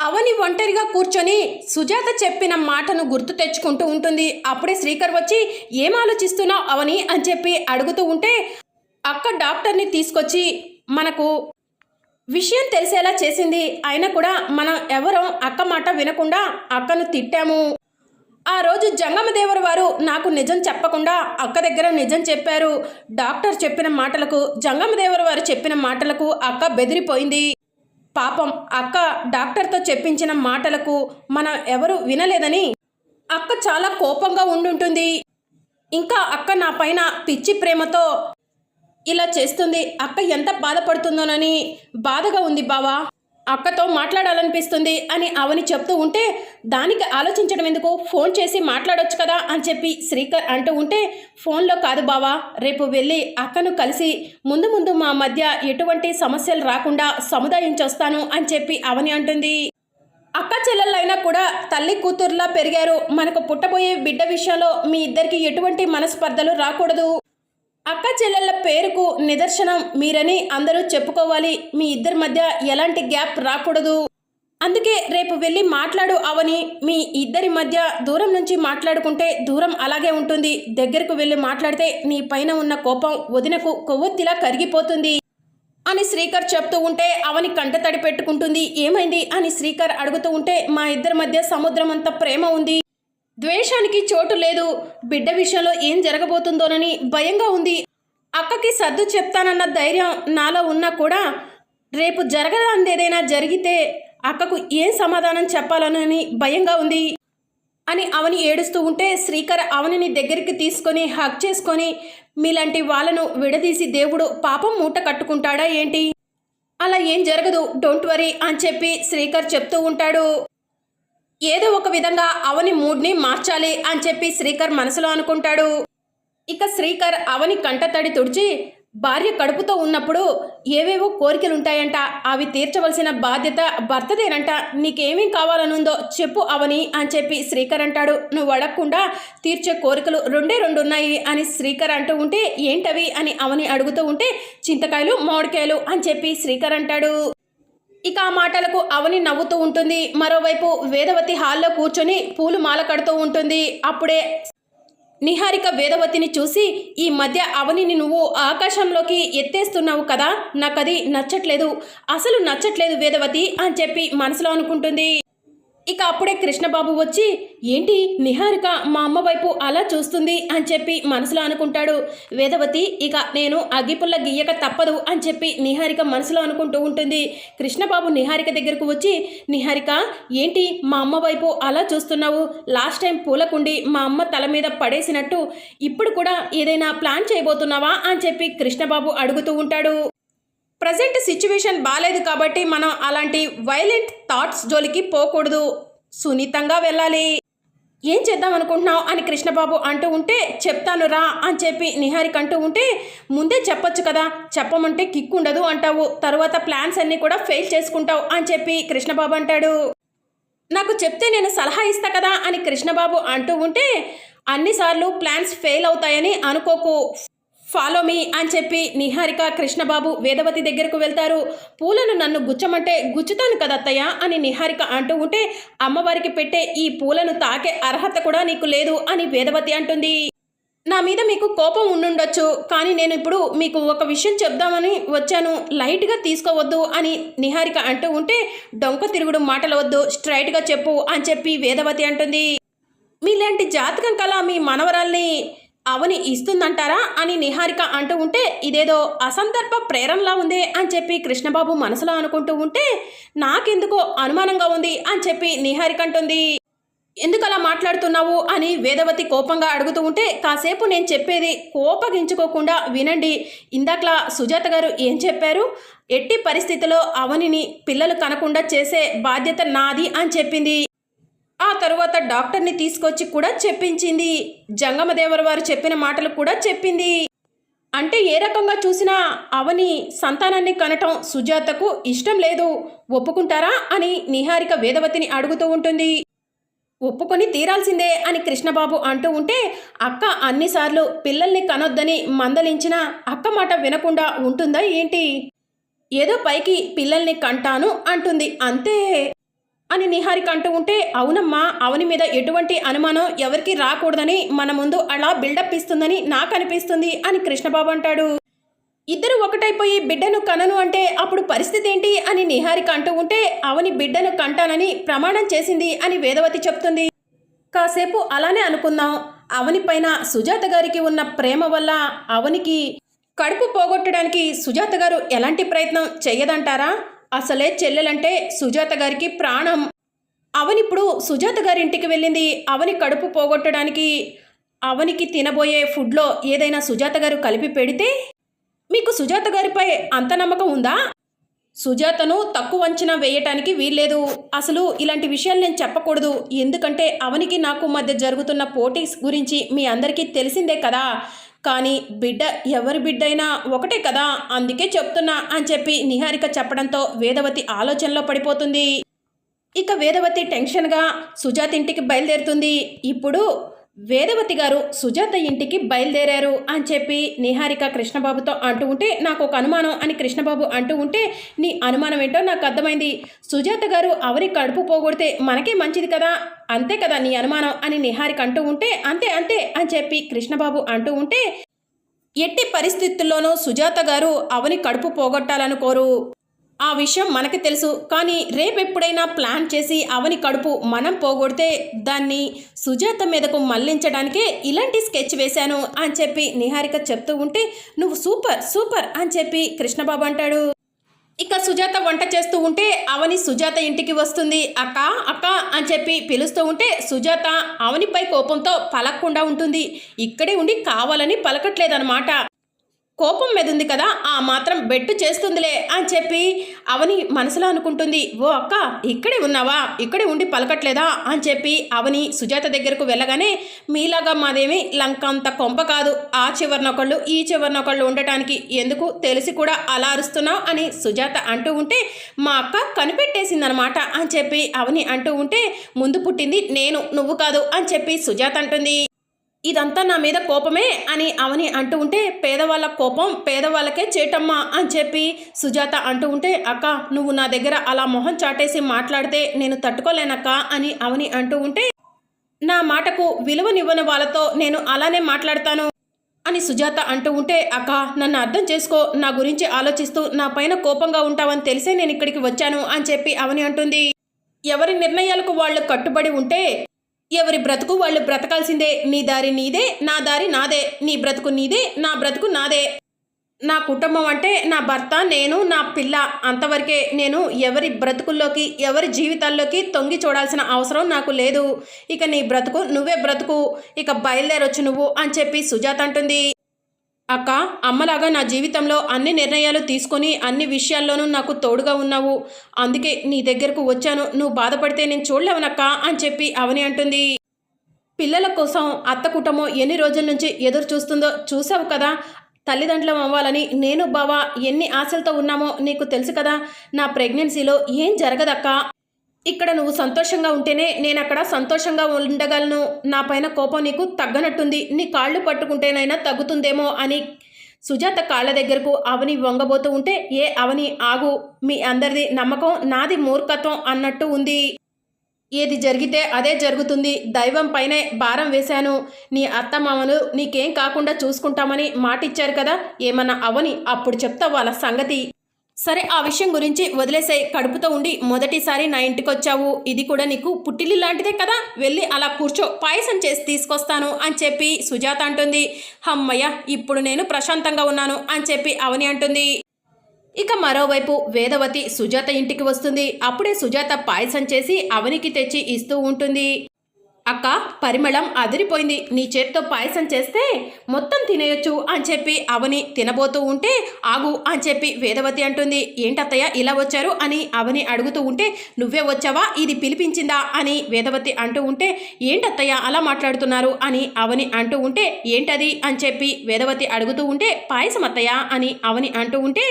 అవని ఒంటరిగా కూర్చొని సుజాత చెప్పిన మాటను గుర్తు తెచ్చుకుంటూ ఉంటుంది. అప్పుడే శ్రీకర్ వచ్చి ఏం ఆలోచిస్తున్నావు అవని? అని చెప్పి అడుగుతూ ఉంటే అక్క డాక్టర్ని తీసుకొచ్చి మనకు విషయం తెలిసేలా చేసింది. అయినా కూడా మనం ఎవరం అక్క మాట వినకుండా అక్కను తిట్టాము. ఆ రోజు జంగమదేవరు వారు నాకు నిజం చెప్పకుండా అక్క దగ్గర నిజం చెప్పారు. డాక్టర్ చెప్పిన మాటలకు జంగమదేవరు వారు చెప్పిన మాటలకు అక్క బెదిరిపోయింది. పాపం అక్క డాక్టర్తో చెప్పించిన మాటలకు మనం ఎవరు వినలేదని. అక్క చాలా కోపంగా ఉండుంటుంది. ఇంకా అక్క నా పైన పిచ్చి ప్రేమతో ఇలా చేస్తుంది. అక్క ఎంత బాధపడుతుందోనని బాధగా ఉంది బావా. అక్కతో మాట్లాడాలనిపిస్తుంది అని అవని చెప్తూ ఉంటే దానికి ఆలోచించడం ఎందుకు? ఫోన్ చేసి మాట్లాడొచ్చు కదా అని చెప్పి శ్రీకర్ అంటూ ఉంటే ఫోన్లో కాదు బావా రేపు వెళ్ళి అక్కను కలిసి ముందు ముందు మా మధ్య ఎటువంటి సమస్యలు రాకుండా సముదాయించొస్తాను అని చెప్పి అవని అంటుంది. అక్క చెల్లెళ్ళైనా కూడా తల్లి కూతురులా పెరిగారు. మనకు పుట్టబోయే బిడ్డ విషయంలో మీ ఇద్దరికి ఎటువంటి మనస్పర్ధలు రాకూడదు. అక్క చెల్లెళ్ళ పేరుకు నిదర్శనం మీరని అందరూ చెప్పుకోవాలి. మీ ఇద్దరి మధ్య ఎలాంటి గ్యాప్ రాకూడదు. అందుకే రేపు వెళ్ళి మాట్లాడు అవని మీ ఇద్దరి మధ్య దూరం నుంచి మాట్లాడుకుంటే దూరం అలాగే ఉంటుంది. దగ్గరకు వెళ్ళి మాట్లాడితే నీ పైన ఉన్న కోపం వదినకు కొవ్వొత్తిలా కరిగిపోతుంది. అని శ్రీకర్ చెప్తూ ఉంటే అవని కంట తడి పెట్టుకుంటుంది. ఏమైంది? అని శ్రీకర్ అడుగుతూ ఉంటే మా ఇద్దరి మధ్య సముద్రం అంత ప్రేమ ఉంది. ద్వేషానికి చోటు లేదు. బిడ్డ విషయంలో ఏం జరగబోతుందోనని భయంగా ఉంది. అక్కకి సర్దు చెప్తానన్న ధైర్యం నాలో ఉన్నా కూడా రేపు జరగదందేదైనా జరిగితే అక్కకు ఏం సమాధానం చెప్పాలనని భయంగా ఉంది. అని అవని ఏడుస్తూ ఉంటే శ్రీకర్ అవనిని దగ్గరికి తీసుకొని హక్ చేసుకొని మీలాంటి వాళ్ళను విడదీసి దేవుడు పాపం మూట కట్టుకుంటాడా ఏంటి? అలా ఏం జరగదు. డోంట్ వరీ అని చెప్పి శ్రీకర్ చెప్తూ ఉంటాడు. ఏదో ఒక విధంగా అవని మూడ్ని మార్చాలి అని చెప్పి శ్రీకర్ మనసులో అనుకుంటాడు. ఇక శ్రీకర్ అవని కంటతడి తుడిచి భార్య కడుపుతో ఉన్నప్పుడు ఏవేవో కోరికలు ఉంటాయంట అవి తీర్చవలసిన బాధ్యత భర్తదేనంట. నీకేమేం కావాలనుందో చెప్పు అవని అని చెప్పి శ్రీకర్ అంటాడు. నువ్వు అడగకుండా తీర్చే కోరికలు రెండే రెండు ఉన్నాయి అని శ్రీకర్ అంటూ ఉంటే ఏంటవి అని అవని అడుగుతూ ఉంటే చింతకాయలు మామిడికాయలు అని చెప్పి శ్రీకర్ అంటాడు. ఇక ఆ మాటలకు అవని నవ్వుతూ ఉంటుంది. మరోవైపు వేదవతి హాల్లో కూర్చొని పూలు మాల కడుతూ ఉంటుంది. అప్పుడే నిహారిక వేదవతిని చూసి ఈ మధ్య అవనిని నువ్వు ఆకాశంలోకి ఎత్తేస్తున్నావు కదా నాకది నచ్చట్లేదు. అసలు నచ్చట్లేదు వేదవతి అని చెప్పి మనసులో అనుకుంటుంది. ఇక అప్పుడే కృష్ణబాబు వచ్చి ఏంటి నిహారిక మా అమ్మ వైపు అలా చూస్తుంది? అని చెప్పి మనసులో అనుకుంటాడు. వేదవతి ఇక నేను అగ్గిపుల్ల గీయక తప్పదు అని చెప్పి నిహారిక మనసులో అనుకుంటూ ఉంటుంది. కృష్ణబాబు నిహారిక దగ్గరకు వచ్చి నిహారిక ఏంటి మా అమ్మ వైపు అలా చూస్తున్నావు? లాస్ట్ టైం పూలకుండి మా అమ్మ తల మీద పడేసినట్టు ఇప్పుడు కూడా ఏదైనా ప్లాన్ చేయబోతున్నావా? అని చెప్పి కృష్ణబాబు అడుగుతూ ఉంటాడు. ప్రజెంట్ సిచ్యువేషన్ బాగాలేదు కాబట్టి మనం అలాంటి వైలెంట్ థాట్స్ జోలికి పోకూడదు. సున్నితంగా వెళ్ళాలి. ఏం చేద్దాం అనుకుంటున్నావు అని కృష్ణబాబు అంటూ ఉంటే చెప్తాను రా అని చెప్పి నిహారిక అంటూ ఉంటే ముందే చెప్పొచ్చు కదా చెప్పమంటే కిక్ ఉండదు అంటావు. తర్వాత ప్లాన్స్ అన్నీ కూడా ఫెయిల్ చేసుకుంటావు అని చెప్పి కృష్ణబాబు అంటాడు. నాకు చెప్తే నేను సలహా ఇస్తా కదా అని కృష్ణబాబు అంటూ ఉంటే అన్నిసార్లు ప్లాన్స్ ఫెయిల్ అవుతాయని అనుకోకు. ఫాలో మీ అని చెప్పి నిహారిక కృష్ణబాబు వేదవతి దగ్గరకు వెళ్తారు. పూలను నన్ను గుచ్చమంటే గుచ్చుతాను కదా అని నిహారిక అంటూ ఉంటే అమ్మవారికి పెట్టే ఈ పూలను తాకే అర్హత కూడా నీకు లేదు అని వేదవతి అంటుంది. నా మీద మీకు కోపం ఉండుండొచ్చు కానీ నేను ఇప్పుడు మీకు ఒక విషయం చెప్దామని వచ్చాను. లైట్గా తీసుకోవద్దు అని నిహారిక అంటూ ఉంటే డొంక తిరుగుడు మాటలు వద్దు స్ట్రైట్గా చెప్పు అని చెప్పి వేదవతి అంటుంది. మీలాంటి జాతకం కల మీ మనవరాల్ని అవని ఇస్తుందంటారా అని నిహారిక అంటూ ఉంటే ఇదేదో అసందర్భ ప్రేరణలా ఉంది అని చెప్పి కృష్ణబాబు మనసులో అనుకుంటూ ఉంటే నాకెందుకో అనుమానంగా ఉంది అని చెప్పి నిహారిక అంటుంది. ఎందుకు అలా మాట్లాడుతున్నావు అని వేదవతి కోపంగా అడుగుతూ ఉంటే కాసేపు నేను చెప్పేది కోపగించుకోకుండా వినండి. ఇందాకలా సుజాత గారు ఏం చెప్పారు? ఎట్టి పరిస్థితిలో అవనిని పిల్లలు కనకుండా చేసే బాధ్యత నాది అని చెప్పింది. ఆ తరువాత డాక్టర్ని తీసుకొచ్చి కూడా చెప్పించింది. జంగమదేవర వారు చెప్పిన మాటలు కూడా చెప్పింది. అంటే ఏ రకంగా చూసినా అవని సంతానాన్ని కనటం సుజాతకు ఇష్టం లేదు. ఒప్పుకుంటారా అని నిహారిక వేదవతిని అడుగుతూ ఉంటుంది. ఒప్పుకొని తీరాల్సిందే అని కృష్ణబాబు అంటూ ఉంటే అక్క అన్నిసార్లు పిల్లల్ని కనొద్దని మందలించిన అక్క మాట వినకుండా ఉంటుందా ఏంటి? ఏదో పైకి పిల్లల్ని కంటాను అంటుంది. అంతే. అని నిహారిక అంటూ ఉంటే అవునమ్మా అవని మీద ఎటువంటి అనుమానం ఎవరికి రాకూడదని మన ముందు అలా బిల్డప్ ఇస్తుందని నాకు అనిపిస్తుంది అని కృష్ణబాబు అంటాడు. ఇద్దరు ఒకటైపోయి బిడ్డను కనను అంటే అప్పుడు పరిస్థితి ఏంటి అని నిహారిక అంటూ ఉంటే అవని బిడ్డను కంటానని ప్రమాణం చేసింది అని వేదవతి చెప్తుంది. కాసేపు అలానే అనుకుందాం. అవని పైన సుజాత గారికి ఉన్న ప్రేమ వల్ల అవనికి కడుపు పోగొట్టడానికి సుజాత గారు ఎలాంటి ప్రయత్నం చేయదంటారా అసలే చెల్లెలంటే సుజాత గారికి ప్రాణం. అవనిప్పుడు సుజాత గారి ఇంటికి వెళ్ళింది. అవని కడుపు పోగొట్టడానికి అవనికి తినబోయే ఫుడ్లో ఏదైనా సుజాత గారు కలిపి పెడితే మీకు సుజాత గారిపై అంత నమ్మకం ఉందా? సుజాతను తక్కువ అంచనా వేయటానికి వీల్లేదు. అసలు ఇలాంటి విషయాలు నేను చెప్పకూడదు. ఎందుకంటే అవనికి నాకు మధ్య జరుగుతున్న పోటీస్ గురించి మీ అందరికీ తెలిసిందే కదా. కానీ బిడ్డ ఎవరి బిడ్డైనా ఒకటే కదా అందుకే చెప్తున్నా అని చెప్పి నిహారిక చెప్పడంతో వేదవతి ఆలోచనలో పడిపోతుంది. ఇక వేదవతి టెన్షన్గా సుజాత ఇంటికి బయలుదేరుతుంది. ఇప్పుడు వేదవతి గారు సుజాత ఇంటికి బయలుదేరారు అని చెప్పి నిహారిక కృష్ణబాబుతో అంటూ ఉంటే నాకు ఒక అనుమానం అని కృష్ణబాబు అంటూ ఉంటే నీ అనుమానం ఏంటో నాకు అర్థమైంది. సుజాత గారు అవరి కడుపు పోగొడితే మనకే మంచిది కదా? అంతే కదా నీ అనుమానం అని నిహారిక అంటూ ఉంటే అంతే అంతే అని చెప్పి కృష్ణబాబు అంటూ ఉంటే ఎట్టి పరిస్థితుల్లోనూ సుజాత గారు అవని కడుపు పోగొట్టాలనుకోరు ఆ విషయం మనకి తెలుసు. కానీ రేపెప్పుడైనా ప్లాన్ చేసి అవని కడుపు మనం పోగొడితే దాన్ని సుజాత మీదకు మళ్ళించడానికే ఇలాంటి స్కెచ్ వేశాను అని చెప్పి నిహారిక చెప్తూ ఉంటే నువ్వు సూపర్ సూపర్ అని చెప్పి కృష్ణబాబు అంటాడు. ఇక సుజాత వంట చేస్తూ ఉంటే అవని సుజాత ఇంటికి వస్తుంది. అక్క అక్క అని చెప్పి పిలుస్తూ ఉంటే సుజాత అవనిపై కోపంతో పలకకుండా ఉంటుంది. ఇక్కడే ఉండి కావాలని పలకట్లేదన్నమాట. కోపం మీద ఉంది కదా ఆ మాత్రం బెట్టు చేస్తుందిలే అని చెప్పి అవని మనసులో అనుకుంటుంది. ఓ అక్క ఇక్కడే ఉన్నావా? ఇక్కడే ఉండి పలకట్లేదా? అని చెప్పి అవని సుజాత దగ్గరకు వెళ్ళగానే మీలాగా మాదేమి లంక అంత కొంప కాదు. ఆ చివరినొకళ్ళు ఈ చివరినొకళ్ళు ఉండటానికి ఎందుకు తెలిసి కూడా అలా అరుస్తున్నావు అని సుజాత అంటూ ఉంటే మా అక్క కనిపెట్టేసిందనమాట అని చెప్పి అవని అంటూ ఉంటే ముందు పుట్టింది నేను నువ్వు కాదు అని చెప్పి సుజాత అంటుంది. ఇదంతా నా మీద కోపమే అని అవని అంటూ ఉంటే పేదవాళ్ళ కోపం పేదవాళ్ళకే చేటమ్మా అని చెప్పి సుజాత అంటూ ఉంటే అక్క నువ్వు నా దగ్గర అలా మొహం చాటేసి మాట్లాడితే నేను తట్టుకోలేనక్క అని అవని అంటూ ఉంటే నా మాటకు విలువనివ్వని వాళ్ళతో నేను అలానే మాట్లాడతాను అని సుజాత అంటూ ఉంటే అక్క నన్ను అర్థం చేసుకో నా గురించి ఆలోచిస్తూ నా పైన కోపంగా ఉంటావని తెలిసే నేను ఇక్కడికి వచ్చాను అని చెప్పి అవని అంటుంది. ఎవరి నిర్ణయాలకు వాళ్ళు కట్టుబడి ఉంటే ఎవరి బ్రతుకు వాళ్ళు బ్రతకాల్సిందే. నీ దారి నీదే నా దారి నాదే. నీ బ్రతుకు నీదే నా బ్రతుకు నాదే. నా కుటుంబం అంటే నా భర్త నేను నా పిల్ల. అంతవరకే నేను ఎవరి బ్రతుకుల్లోకి ఎవరి జీవితాల్లోకి తొంగి చూడాల్సిన అవసరం నాకు లేదు. ఇక నీ బ్రతుకు నువ్వే బ్రతుకు. ఇక బయలుదేరొచ్చు నువ్వు అని చెప్పి సుజాత అంటుంది. అక్క అమ్మలాగా నా జీవితంలో అన్ని నిర్ణయాలు తీసుకొని అన్ని విషయాల్లోనూ నాకు తోడుగా ఉన్నావు. అందుకే నీ దగ్గరకు వచ్చాను. నువ్వు బాధపడితే నేను చూడలేవనక్క అని చెప్పి అవని అంటుంది. పిల్లల కోసం అత్త కుటుంబం ఎన్ని రోజుల నుంచి ఎదురు చూస్తుందో చూసావు కదా. తల్లిదండ్రులం అవ్వాలని నేను బావా ఎన్ని ఆశలతో ఉన్నామో నీకు తెలుసు కదా. నా ప్రెగ్నెన్సీలో ఏం జరగదక్క? ఇక్కడ నువ్వు సంతోషంగా ఉంటేనే నేను అక్కడ సంతోషంగా ఉండగలను. నా పైన కోపం నీకు తగ్గనట్టుంది. నీ కాళ్ళు పట్టుకుంటేనైనా తగ్గుతుందేమో అని సుజాత కాళ్ళ దగ్గరకు అవని వంగబోతూ ఉంటే ఏ అవని ఆగు. మీ అందరిది నమ్మకం నాది మూర్ఖత్వం అన్నట్టు ఉంది. ఏది జరిగితే అదే జరుగుతుంది. దైవం పైనే భారం వేశాను. నీ అత్తమామలు నీకేం కాకుండా చూసుకుంటామని మాటిచ్చారు కదా? ఏమన్నా అవని అప్పుడు చెప్తా వాళ్ళ సంగతి. సరే ఆ విషయం గురించి వదిలేసాయి కడుపుతో ఉండి మొదటిసారి నా ఇంటికి వచ్చావు ఇది కూడా నీకు పుట్టిల్లు లాంటిదే కదా? వెళ్ళి అలా కూర్చో పాయసం చేసి తీసుకొస్తాను అని చెప్పి సుజాత అంటుంది. హమ్మయ్య ఇప్పుడు నేను ప్రశాంతంగా ఉన్నాను అని చెప్పి అవని అంటుంది. ఇక మరోవైపు వేదవతి సుజాత ఇంటికి వస్తుంది. అప్పుడే సుజాత పాయసం చేసి అవనికి తెచ్చి ఇస్తూ ఉంటుంది. అక్క పరిమళం అదిరిపోయింది. నీ చేత్తో పాయసం చేస్తే మొత్తం తినేయొచ్చు అని చెప్పి అవని తినబోతూ ఉంటే ఆగు అని చెప్పి వేదవతి అంటుంది. ఏంటత్తయ్య ఇలా వచ్చారు అని అవని అడుగుతూ ఉంటే నువ్వే వచ్చావా? ఇది పిలిపించిందా? అని వేదవతి అంటూ ఉంటే ఏంటత్తయ్య అలా మాట్లాడుతున్నారు? అని అవని అంటూ ఉంటే ఏంటది? అని చెప్పి వేదవతి అడుగుతూ ఉంటే పాయసం అత్తయ్య అని అవని అంటూ ఉంటే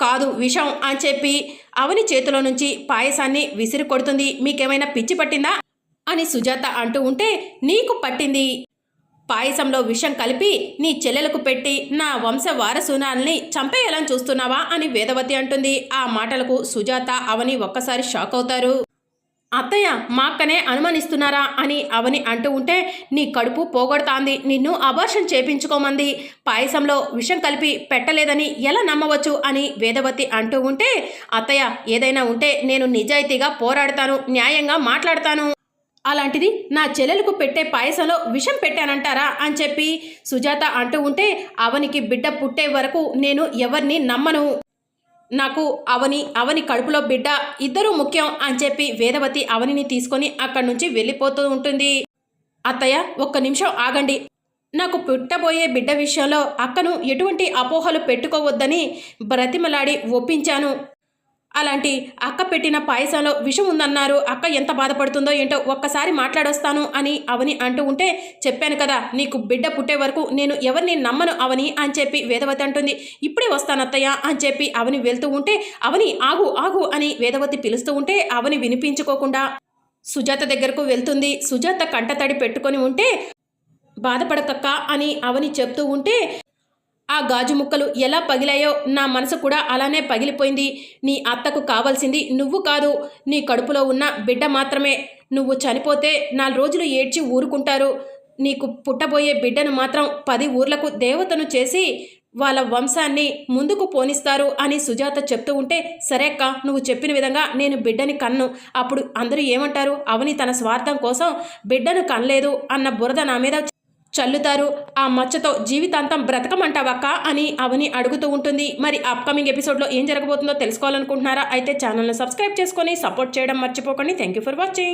కాదు విషం అని చెప్పి అవని చేతిలో నుంచి పాయసాన్ని విసిరి కొడుతుంది. మీకేమైనా పిచ్చి పట్టిందా? అని సుజాత అంటూ ఉంటే నీకు పట్టింది. పాయసంలో విషం కలిపి నీ చెల్లెలకు పెట్టి నా వంశ వారసునాల్ని చంపేయాలని చూస్తున్నావా అని వేదవతి అంటుంది. ఆ మాటలకు సుజాత అవని ఒక్కసారి షాక్ అవుతారు. అత్తయ్య మా అక్కనే అనుమానిస్తున్నారా అని అవని అంటూ ఉంటే నీ కడుపు పోగొడతాంది. నిన్ను అబార్షన్ చేపించుకోమంది. పాయసంలో విషం కలిపి పెట్టలేదని ఎలా నమ్మవచ్చు అని వేదవతి అంటూ ఉంటే అత్తయ్య ఏదైనా ఉంటే నేను నిజాయితీగా పోరాడతాను న్యాయంగా మాట్లాడతాను. అలాంటిది నా చెల్లెలకు పెట్టే పాయసంలో విషం పెట్టానంటారా అని చెప్పి సుజాత అంటూ ఉంటే అవనికి బిడ్డ పుట్టే వరకు నేను ఎవరిని నమ్మను. నాకు అవని అవని కడుపులో బిడ్డ ఇద్దరూ ముఖ్యం అని చెప్పి వేదవతి అవనిని తీసుకొని అక్కడి నుంచి వెళ్ళిపోతూ ఉంటుంది. అత్తయ్య ఒక్క నిమిషం ఆగండి. నాకు పుట్టబోయే బిడ్డ విషయంలో అక్కను ఎటువంటి అపోహలు పెట్టుకోవద్దని బ్రతిమలాడి ఒప్పించాను. అలాంటి అక్క పెట్టిన పాయసంలో విషం ఉందన్నారు. అక్క ఎంత బాధపడుతుందో ఏంటో ఒక్కసారి మాట్లాడొస్తాను అని అవని అంటూ ఉంటే చెప్పాను కదా నీకు బిడ్డ పుట్టే వరకు నేను ఎవరిని నమ్మను అవని అని చెప్పి వేదవతి అంటుంది. ఇప్పుడే వస్తానత్తయ్య అని చెప్పి అవని వెళ్తూ ఉంటే అవని ఆగు ఆగు అని వేదవతి పిలుస్తూ ఉంటే అవని వినిపించుకోకుండా సుజాత దగ్గరకు వెళ్తుంది. సుజాత కంటతడి పెట్టుకొని ఉంటే బాధపడకక్క అని అవని చెప్తూ ఉంటే ఆ గాజు ముక్కలు ఎలా పగిలాయో నా మనసు కూడా అలానే పగిలిపోయింది. నీ అత్తకు కావాల్సింది నువ్వు కాదు. నీ కడుపులో ఉన్న బిడ్డ మాత్రమే. నువ్వు చనిపోతే నాలుగు రోజులు ఏడ్చి ఊరుకుంటారు. నీకు పుట్టబోయే బిడ్డను మాత్రం పది ఊర్లకు దేవతను చేసి వాళ్ళ వంశాన్ని ముందుకు పోనిస్తారు అని సుజాత చెప్తూ ఉంటే సరే అక్క నువ్వు చెప్పిన విధంగా నేను బిడ్డని కన్ను. అప్పుడు అందరూ ఏమంటారు? అవని తన స్వార్థం కోసం బిడ్డను కనలేదు అన్న బురద నా మీద చల్లుతారు. ఆ మచ్చతో జీవితాంతం బ్రతకమంటావక్క అని అవని అడుగుతూ ఉంటుంది. మరి అప్కమింగ్ ఎపిసోడ్లో ఏం జరగబోతుందో తెలుసుకోవాలనుకుంటున్నారా? అయితే ఛానల్ని సబ్స్క్రైబ్ చేసుకొని సపోర్ట్ చేయడం మర్చిపోకండి. Thank you for watching